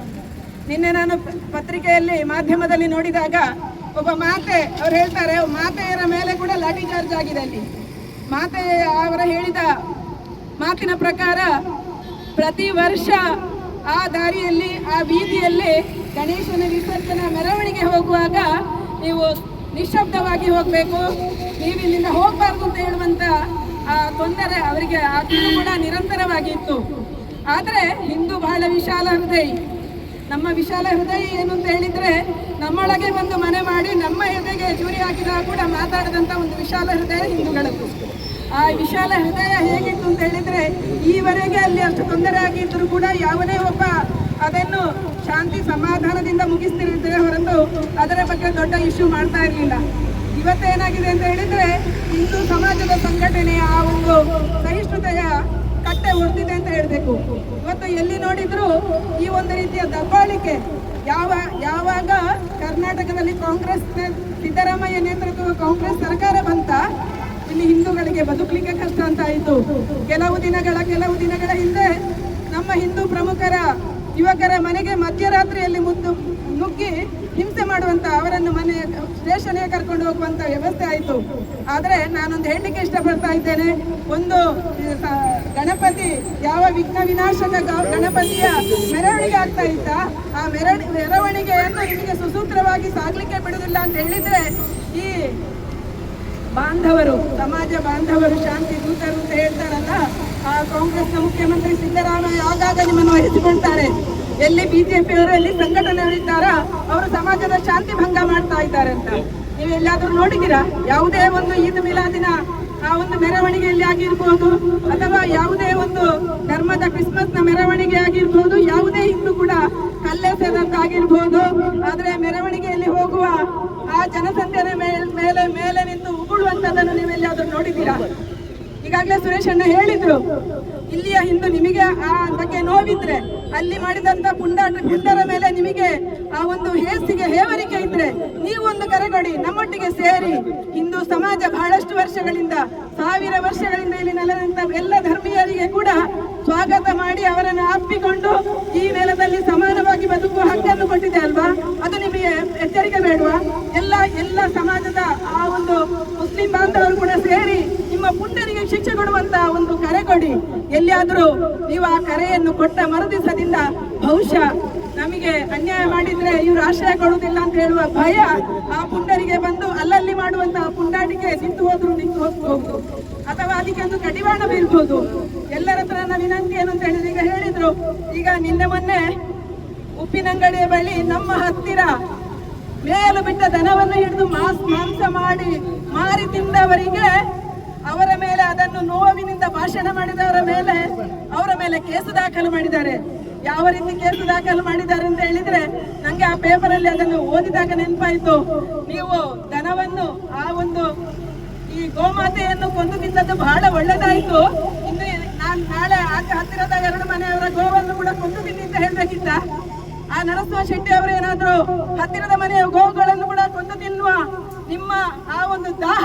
ನಿನ್ನೆ ನಾನು ಪತ್ರಿಕೆಯಲ್ಲಿ ಮಾಧ್ಯಮದಲ್ಲಿ ನೋಡಿದಾಗ ಒಬ್ಬ ಮಾತೆ ಅವ್ರು ಹೇಳ್ತಾರೆ ಮಾತೆಯರ ಮೇಲೆ ಕೂಡ ಲಾಠಿ ಚಾರ್ಜ್ ಆಗಿದೆ ಅಲ್ಲಿ. ಮಾತೆ ಅವರ ಹೇಳಿದ ಮಾತಿನ ಪ್ರಕಾರ ಪ್ರತಿ ವರ್ಷ ಆ ದಾರಿಯಲ್ಲಿ, ಆ ಬೀದಿಯಲ್ಲಿ ಗಣೇಶನ ವಿಸರ್ಜನಾ ಮೆರವಣಿಗೆ ಹೋಗುವಾಗ ನೀವು ನಿಶ್ಶಬ್ದವಾಗಿ ಹೋಗಬೇಕು. ನೀವು ಇಲ್ಲಿಂದ ಹೋಗಬಾರ್ದು ಅಂತ ಹೇಳುವಂಥ ಆ ತೊಂದರೆ ಅವರಿಗೆ ಆ ಕೂಡ ನಿರಂತರವಾಗಿತ್ತು. ಆದರೆ ಹಿಂದೂ ಬಹಳ ವಿಶಾಲ ಹೃದಯ. ನಮ್ಮ ವಿಶಾಲ ಹೃದಯ ಏನು ಅಂತ ಹೇಳಿದರೆ, ನಮ್ಮೊಳಗೆ ಬಂದು ಮನೆ ಮಾಡಿ ನಮ್ಮ ಎದೆಗೆ ಜೂರಿ ಹಾಕಿದಾಗ ಕೂಡ ಮಾತಾಡಿದಂಥ ಒಂದು ವಿಶಾಲ ಹೃದಯ ಹಿಂದೂಗಳದ್ದು. ಆ ವಿಶಾಲ ಹೃದಯ ಹೇಗಿತ್ತು ಅಂತ ಹೇಳಿದ್ರೆ, ಈವರೆಗೆ ಅಲ್ಲಿ ಅಷ್ಟು ತೊಂದರೆ ಆಗಿದ್ದರೂ ಕೂಡ ಯಾವುದೇ ಒಬ್ಬ ಅದನ್ನು ಶಾಂತಿ ಸಮಾಧಾನದಿಂದ ಮುಗಿಸ್ತಿರುತ್ತೆ ಹೊರತು ಅದರ ಬಗ್ಗೆ ದೊಡ್ಡ ಇಶ್ಯೂ ಮಾಡ್ತಾ ಇರಲಿಲ್ಲ. ಇವತ್ತೇನಾಗಿದೆ ಅಂತ ಹೇಳಿದ್ರೆ, ಹಿಂದೂ ಸಮಾಜದ ಸಂಘಟನೆಯ ಆ ಒಂದು ಸಹಿಷ್ಣುತೆಯ ಕಟ್ಟೆ ಹೊಡೆದಿದೆ ಅಂತ ಹೇಳಬೇಕು. ಇವತ್ತು ಎಲ್ಲಿ ನೋಡಿದ್ರು ಈ ಒಂದು ರೀತಿಯ ದಬ್ಬಾಳಿಕೆ ಯಾವ, ಯಾವಾಗ ಕರ್ನಾಟಕದಲ್ಲಿ ಕಾಂಗ್ರೆಸ್ ಸಿದ್ದರಾಮಯ್ಯ ನೇತೃತ್ವದ ಕಾಂಗ್ರೆಸ್ ಸರ್ಕಾರ ಬಂತ ಇಲ್ಲಿ ಹಿಂದೂಗಳಿಗೆ ಬದುಕಲಿಕ್ಕೆ ಕಷ್ಟ ಅಂತ ಆಯಿತು. ಕೆಲವು ದಿನಗಳ ಕೆಲವು ದಿನಗಳ ಹಿಂದೆ ನಮ್ಮ ಹಿಂದೂ ಪ್ರಮುಖರ ಯುವಕರ ಮನೆಗೆ ಮಧ್ಯರಾತ್ರಿಯಲ್ಲಿ ಮುದ್ದು, ನುಗ್ಗಿ ಹಿಂಸೆ ಮಾಡುವಂತ ಅವರನ್ನು ಮನೆ, ಸ್ಟೇಷನ್ಗೆ ಕರ್ಕೊಂಡು ಹೋಗುವಂತ ವ್ಯವಸ್ಥೆ ಆಯಿತು. ಆದರೆ ನಾನೊಂದು ಹೇಳಲಿಕ್ಕೆ ಇಷ್ಟಪಡ್ತಾ ಇದ್ದೇನೆ, ಒಂದು ಗಣಪತಿ, ಯಾವ ವಿಘ್ನ ವಿನಾಶಕ ಗಣಪತಿಯ ಮೆರವಣಿಗೆ ಆಗ್ತಾ ಇತ್ತ, ಆ ಮೆರ ಮೆರವಣಿಗೆಯನ್ನು ನಿಮಗೆ ಸುಸೂತ್ರವಾಗಿ ಸಾಗ್ಲಿಕ್ಕೆ ಬಿಡುವುದಿಲ್ಲ ಅಂತ ಹೇಳಿದ್ರೆ ಈ ಬಾಂಧವರು, ಸಮಾಜ ಬಾಂಧವರು, ಶಾಂತಿ ದೂತರು ಅಂತ ಹೇಳ್ತಾರಲ್ಲ ಆ ಕಾಂಗ್ರೆಸ್ನ ಮುಖ್ಯಮಂತ್ರಿ ಸಿದ್ದರಾಮಯ್ಯ ಆಗಾಗ ನಿಮ್ಮನ್ನು ವಹಿಸಿಕೊಳ್ತಾರೆ ಎಲ್ಲಿ ಬಿಜೆಪಿ ಅವರು, ಎಲ್ಲಿ ಸಂಘಟನೆಯವರಿದ್ದಾರ, ಅವರು ಸಮಾಜದ ಶಾಂತಿ ಭಂಗ ಮಾಡ್ತಾ ಇದ್ದಾರೆ ಅಂತ. ನೀವು ಎಲ್ಲಾದ್ರೂ ನೋಡಿದ್ದೀರಾ? ಯಾವುದೇ ಒಂದು ಈದ್ ಮಿಲಾದಿನ ಆ ಒಂದು ಮೆರವಣಿಗೆಯಲ್ಲಿ ಆಗಿರ್ಬೋದು, ಅಥವಾ ಯಾವುದೇ ಒಂದು ಧರ್ಮದ ಕ್ರಿಸ್ಮಸ್ನ ಮೆರವಣಿಗೆ ಆಗಿರ್ಬೋದು, ಯಾವುದೇ ಹಿಂದೂ ಕೂಡ ಕಲ್ಲೆಸೆದಂತಾಗಿರ್ಬೋದು ಆದ್ರೆ ಮೆರವಣಿಗೆಯಲ್ಲಿ ಹೋಗುವ ಆ ಜನಸಂಖ್ಯೆ ಮೇಲೆ ಮೇಲೆ ಮೇಲೆ ನಿಂತು ನೀವು ನೀವೆಲ್ಲಾದ್ರೂ ನೋಡಿದ್ದೀರಾ? ಈಗಾಗಲೇ ಸುರೇಶ್ ಅಣ್ಣ ಹೇಳಿದ್ರು, ಇಲ್ಲಿಯ ಹಿಂದೂ ನಿಮಗೆ ಆ ಬಗ್ಗೆ ನೋವಿದ್ರೆ, ಅಲ್ಲಿ ಮಾಡಿದಂತ ಪುಂಡಾಟ, ಪುಂಡರ ಮೇಲೆ ನಿಮಗೆ ಆ ಒಂದು ಹೇಸಿಗೆ, ಹೇವರಿಕೆ ಇದ್ರೆ ನೀವೊಂದು ಕರೆಗೊಡಿ, ನಮ್ಮೊಟ್ಟಿಗೆ ಸೇರಿ. ಹಿಂದೂ ಸಮಾಜ ಬಹಳಷ್ಟು ವರ್ಷಗಳಿಂದ, ಸಾವಿರ ವರ್ಷಗಳಿಂದ ಇಲ್ಲಿ ನೆಲೆದಂತ ಎಲ್ಲ ಧರ್ಮೀಯರಿಗೆ ಕೂಡ ಸ್ವಾಗತ ಮಾಡಿ ಅವರನ್ನು ಅಪ್ಪಿಕೊಂಡು ಈ ನೆಲದಲ್ಲಿ ಸಮಾನವಾಗಿ ಬದುಕುವ ಹಕ್ಕನ್ನು ಕೊಟ್ಟಿದೆ ಅಲ್ವಾ? ಅದು ನಿಮಗೆ ಎಚ್ಚರಿಕೆ ಬೇಡವಾ? ಎಲ್ಲ ಎಲ್ಲ ಸಮಾಜದ ಆ ಒಂದು ಮುಸ್ಲಿಂ ಬಾಂಧವರು ಕೂಡ ಸೇರಿ ನಿಮ್ಮ ಪುಂಡರಿಗೆ ಶಿಕ್ಷೆ ಕೊಡುವಂತಹ ಒಂದು ಕರೆ ಕೊಡಿ. ಎಲ್ಲಿಯಾದರೂ ನೀವು ಆ ಕರೆಯನ್ನು ಕೊಟ್ಟ ಮರುದಿವಸದಿಂದ ಬಹುಶಃ ನಮಗೆ ಅನ್ಯಾಯ ಮಾಡಿದ್ರೆ ಇವರು ಆಶ್ರಯ ಕೊಡುವುದಿಲ್ಲ ಅಂತ ಹೇಳುವ ಭಯ ಆ ಪುಂಡರಿಗೆ ಬಂದು ಅಲ್ಲಲ್ಲಿ ಮಾಡುವಂತಹ ಪುಂಡಾಟಿಕೆ ನಿಂತು ಹೋದ್ರು ನಿಂತು ಹೋಗ್ಬಹುದು ಅಥವಾ ಅದಕ್ಕೆ ಒಂದು ಕಡಿವಾಣ ಬೀಳ್ಬೋದು ಎಲ್ಲರ ಹತ್ರ ನನ್ನ ವಿನಂತಿ ಏನು ಅಂತ ಹೇಳಿದ್ರೆ ಈಗ ಹೇಳಿದ್ರು. ಈಗ ನಿನ್ನೆ ಮೊನ್ನೆ ಉಪ್ಪಿನಂಗಡಿಯ ಬಳಿ ನಮ್ಮ ಹತ್ತಿರ ಮೇಲು ಬಿಟ್ಟ ದನವನ್ನು ಹಿಡಿದು ಮಾಂಸ ಮಾಂಸ ಮಾಡಿ ಮಾರಿ ತಿಂದವರಿಗೆ ಅವರ ಮೇಲೆ ಅದನ್ನು ನೋವಿನಿಂದ ಭಾಷಣ ಮಾಡಿದವರ ಮೇಲೆ, ಅವರ ಮೇಲೆ ಕೇಸು ದಾಖಲು ಮಾಡಿದ್ದಾರೆ. ಯಾವ ರೀತಿ ಕೇಸು ದಾಖಲು ಮಾಡಿದ್ದಾರೆ ಅಂತ ಹೇಳಿದ್ರೆ, ನಂಗೆ ಆ ಪೇಪರ್ ಅಲ್ಲಿ ಅದನ್ನು ಓದಿದಾಗ ನೆನಪಾಯಿತು. ನೀವು ದನವನ್ನು ಆ ಒಂದು ಈ ಗೋಮಾತೆಯನ್ನು ಕೊಂದು ತಿಂದದ್ದು ಬಹಳ ಒಳ್ಳೇದಾಯ್ತು. ಇನ್ನು ನಾನು ನಾಳೆ ಆಚೆ ಹತ್ತಿರದ ಎರಡು ಮನೆಯವರ ಗೋವನ್ನು ಕೂಡ ಕೊಂದು ತಿನ್ನಿ ಅಂತ ಹೇಳ್ಬೇಕಿತ್ತ? ಆ ನರಸಿಂಹ ಶೆಟ್ಟಿ ಅವರು ಏನಾದ್ರು ಹತ್ತಿರದ ಮನೆಯ ಗೋವುಗಳನ್ನು ಕೂಡ ಕೊಂದು ತಿನ್ನುವ ನಿಮ್ಮ ಆ ಒಂದು ನಿಮ್ಮ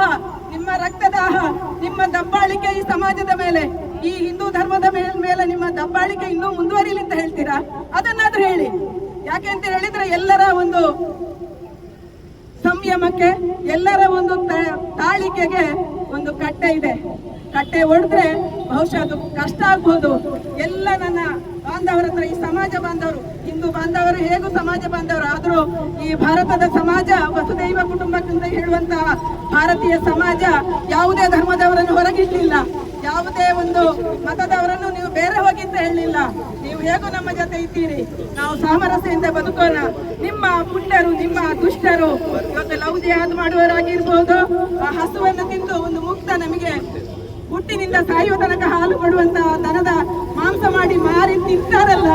ರಕ್ತದಾಹ ನಿಮ್ಮ ದಬ್ಬಾಳಿಕೆ ಈ ಸಮಾಜದ ಮೇಲೆ, ಈ ಹಿಂದೂ ಧರ್ಮದ ಮೇಲ್- ನಿಮ್ಮ ದಬ್ಬಾಳಿಕೆ ಇನ್ನೂ ಮುಂದುವರಿಲಿ ಅಂತ ಹೇಳ್ತೀರಾ? ಅದನ್ನಾದ್ರೂ ಹೇಳಿ. ಯಾಕೆ ಅಂತ ಹೇಳಿದ್ರೆ ಎಲ್ಲರ ಒಂದು ಸಂಯಮಕ್ಕೆ, ಎಲ್ಲರ ಒಂದು ತಾಳಿಕೆಗೆ ಒಂದು ಕಟ್ಟೆ ಇದೆ. ಕಟ್ಟೆ ಒಡೆದ್ರೆ ಬಹುಶಃ ಅದು ಕಷ್ಟ ಆಗ್ಬೋದು. ಎಲ್ಲ ನನ್ನ ಬಾಂಧವರ ಹತ್ರ ಈ ಸಮಾಜ ಬಾಂಧವರು ಹಿಂದೂ ಬಾಂಧವರು ಹೇಗೂ ಸಮಾಜ ಬಾಂಧವರು ಆದರೂ ಈ ಭಾರತದ ಸಮಾಜ ವಸುದೈವ ಕುಟುಂಬಕ್ಕಿಂತ ಹೇಳುವಂತಹ ಭಾರತೀಯ ಸಮಾಜ ಯಾವುದೇ ಧರ್ಮದವರನ್ನು ಹೊರಗಿಟ್ಟಿಲ್ಲ. ಯಾವುದೇ ಒಂದು ಮತದವರನ್ನು ನೀವು ಬೇರೆ ಹೋಗಿ ಅಂತ ಹೇಳಲಿಲ್ಲ ನೀವು ಹೇಗೂ ನಮ್ಮ ಜೊತೆ ಇದ್ದೀರಿ? ನಾವು ಸಾಮರಸ್ಯದಿಂದ ಬದುಕೋಣ. ನಿಮ್ಮ ಪುಟ್ಟರು ನಿಮ್ಮ ದುಷ್ಟರು, ಇವತ್ತು ಲವ್ ಜಿಹಾದ್ ಮಾಡುವವರಾಗಿರ್ಬೋದು, ಆ ಹಸುವನ್ನು ತಿಂದು ಒಂದು ಮುಕ್ತ ನಮಗೆ ಹುಟ್ಟಿನಿಂದ ಸಾಯುವ ತನಕ ಹಾಲು ಕೊಡುವಂತಹ ದನದ ಮಾಂಸ ಮಾಡಿ ಮಾರಿ ತಿಂತಾರಲ್ಲ,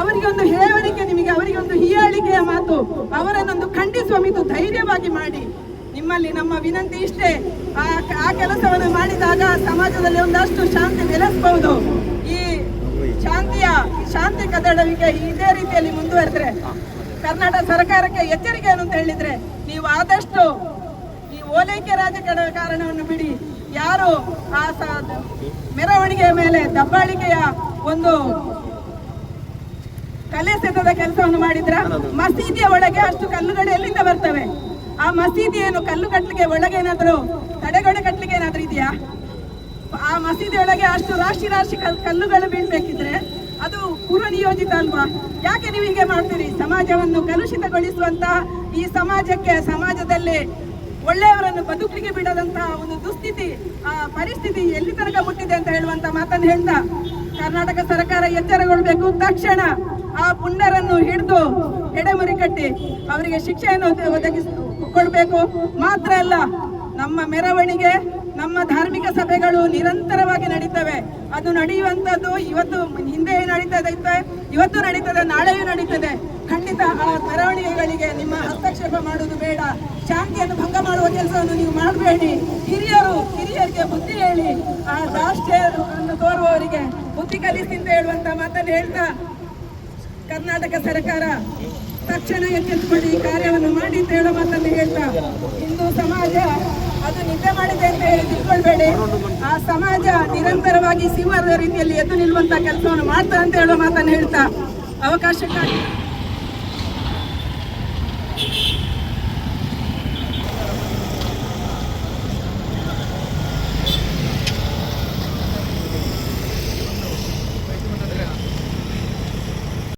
ಅವರಿಗೆ ಒಂದು ಹೇವಣಿಕೆ, ನಿಮಗೆ ಅವರಿಗೆ ಒಂದು ಹೀಯಾಳಿಕೆಯ ಮಾತು. ಅವರನ್ನೊಂದು ಖಂಡಿಸುವ ಮಿತು ಧೈರ್ಯವಾಗಿ ಮಾಡಿ. ನಿಮ್ಮಲ್ಲಿ ನಮ್ಮ ವಿನಂತಿ ಇಷ್ಟೇ. ಆ ಕೆಲಸವನ್ನು ಮಾಡಿದಾಗ ಸಮಾಜದಲ್ಲಿ ಒಂದಷ್ಟು ಶಾಂತಿ ನೆಲೆಸಬಹುದು. ಈ ಶಾಂತಿಯ, ಶಾಂತಿ ಕದಡವಿಕೆ ಇದೇ ರೀತಿಯಲ್ಲಿ ಮುಂದುವರೆದ್ರೆ, ಕರ್ನಾಟಕ ಸರ್ಕಾರಕ್ಕೆ ಎಚ್ಚರಿಕೆ ಅಂತ ಹೇಳಿದ್ರೆ, ನೀವು ಆದಷ್ಟು ಈ ಓಲೈಕೆ ರಾಜಕಾರಣವನ್ನು ಕಾರಣವನ್ನು ಬಿಡಿ. ಯಾರು ಆ ಮೆರವಣಿಗೆಯ ಮೇಲೆ ದಬ್ಬಾಳಿಕೆಯ ಒಂದು ಕಲೆ ಸೆತದ ಕೆಲಸವನ್ನು ಮಾಡಿದ್ರ? ಮಸೀದಿಯ ಒಳಗೆ ಅಷ್ಟು ಕಲ್ಲುಗಳು ಎಲ್ಲಿಂದ ಬರ್ತವೆ? ಆ ಮಸೀದಿಯನ್ನು ಕಲ್ಲು ಕಟ್ಟಲಿಕ್ಕೆ ಒಳಗೆ ಏನಾದರೂ ತಡೆಗೋಡೆ ಕಟ್ಟಲಿಕ್ಕೆ ಏನಾದರೂ ಇದೆಯಾ? ಆ ಮಸೀದಿ ಒಳಗೆ ಅಷ್ಟು ರಾಶಿ ರಾಶಿ ಕಲ್- ಕಲ್ಲುಗಳು ಬೀಳ್ಬೇಕಿದ್ರೆ ಅದು ಪೂರ್ವ ನಿಯೋಜಿತ ಅಲ್ವಾ? ಯಾಕೆ ನೀವು ಹೀಗೆ ಮಾಡ್ತೀರಿ? ಸಮಾಜವನ್ನು ಕಲುಷಿತಗೊಳಿಸುವಂತ ಈ ಸಮಾಜಕ್ಕೆ, ಸಮಾಜದಲ್ಲಿ ಒಳ್ಳೆಯವರನ್ನು ಬದುಕಲಿಕ್ಕೆ ಬಿಡದಂತಹ ಒಂದು ದುಸ್ಥಿತಿ, ಆ ಪರಿಸ್ಥಿತಿ ಎಲ್ಲಿ ತನಕ ಮುಟ್ಟಿದೆ ಅಂತ ಹೇಳುವಂತ ಮಾತನ್ನು ಹೇಳ್ತಾ ಕರ್ನಾಟಕ ಸರ್ಕಾರ ಎಚ್ಚರಗೊಳ್ಬೇಕು. ತಕ್ಷಣ ಆ ಪುಂಡರನ್ನು ಹಿಡಿದು ಎಡೆಮುರಿ ಕಟ್ಟಿ ಅವರಿಗೆ ಶಿಕ್ಷೆಯನ್ನು ಒದಗಿಸಿಕೊಳ್ಬೇಕು ಮಾತ್ರ ಅಲ್ಲ, ನಮ್ಮ ಮೆರವಣಿಗೆ, ನಮ್ಮ ಧಾರ್ಮಿಕ ಸಭೆಗಳು ನಿರಂತರವಾಗಿ ನಡೀತವೆ. ಅದು ನಡೆಯುವಂಥದ್ದು ಇವತ್ತು ಹಿಂದೆ ನಡೀತದೆ ಇವತ್ತು ನಡೀತದೆ, ನಾಳೆಯೂ ನಡೀತದೆ. ಖಂಡಿತ ಆ ಮೆರವಣಿಗೆಗಳಿಗೆ ನಿಮ್ಮ ಹಸ್ತಕ್ಷೇಪ ಮಾಡುವುದು ಬೇಡ. ಶಾಂತಿಯನ್ನು ಭಂಗ ಮಾಡುವ ಕೆಲಸವನ್ನು ನೀವು ಮಾಡಬೇಡಿ. ಹಿರಿಯರು, ಹಿರಿಯರಿಗೆ ಬುದ್ಧಿ ಹೇಳಿ. ಆ ದಾಷ್ಟ್ಯವನ್ನು ತೋರುವವರಿಗೆ ಬುದ್ಧಿ ಕಲಿಸಿ ಅಂತ ಹೇಳುವಂತ ಮಾತನ್ನು ಹೇಳ್ತಾ ಕರ್ನಾಟಕ ಸರ್ಕಾರ ತಕ್ಷಣ ಎಚ್ಚೆತ್ತುಕೊಂಡು ಈ ಕಾರ್ಯವನ್ನು ಮಾಡಿ ಅಂತ ಹೇಳೋ ಮಾತನ್ನು ಹೇಳ್ತಾ, ಹಿಂದೂ ಸಮಾಜ ಅದು ನಿದ್ದೆ ಮಾಡಿದೆ ಅಂತ ಹೇಳಿ ತಿಳ್ಕೊಳ್ಬೇಡಿ. ಆ ಸಮಾಜ ನಿರಂತರವಾಗಿ ಸಿಂಹದ ರೀತಿಯಲ್ಲಿ ಎದ್ದು ನಿಲ್ಲುವಂತ ಕೆಲಸವನ್ನು ಮಾಡ್ತಾ ಅಂತ ಹೇಳೋ ಮಾತನ್ನು ಹೇಳ್ತಾ, ಅವಕಾಶಕ್ಕಾಗಿ.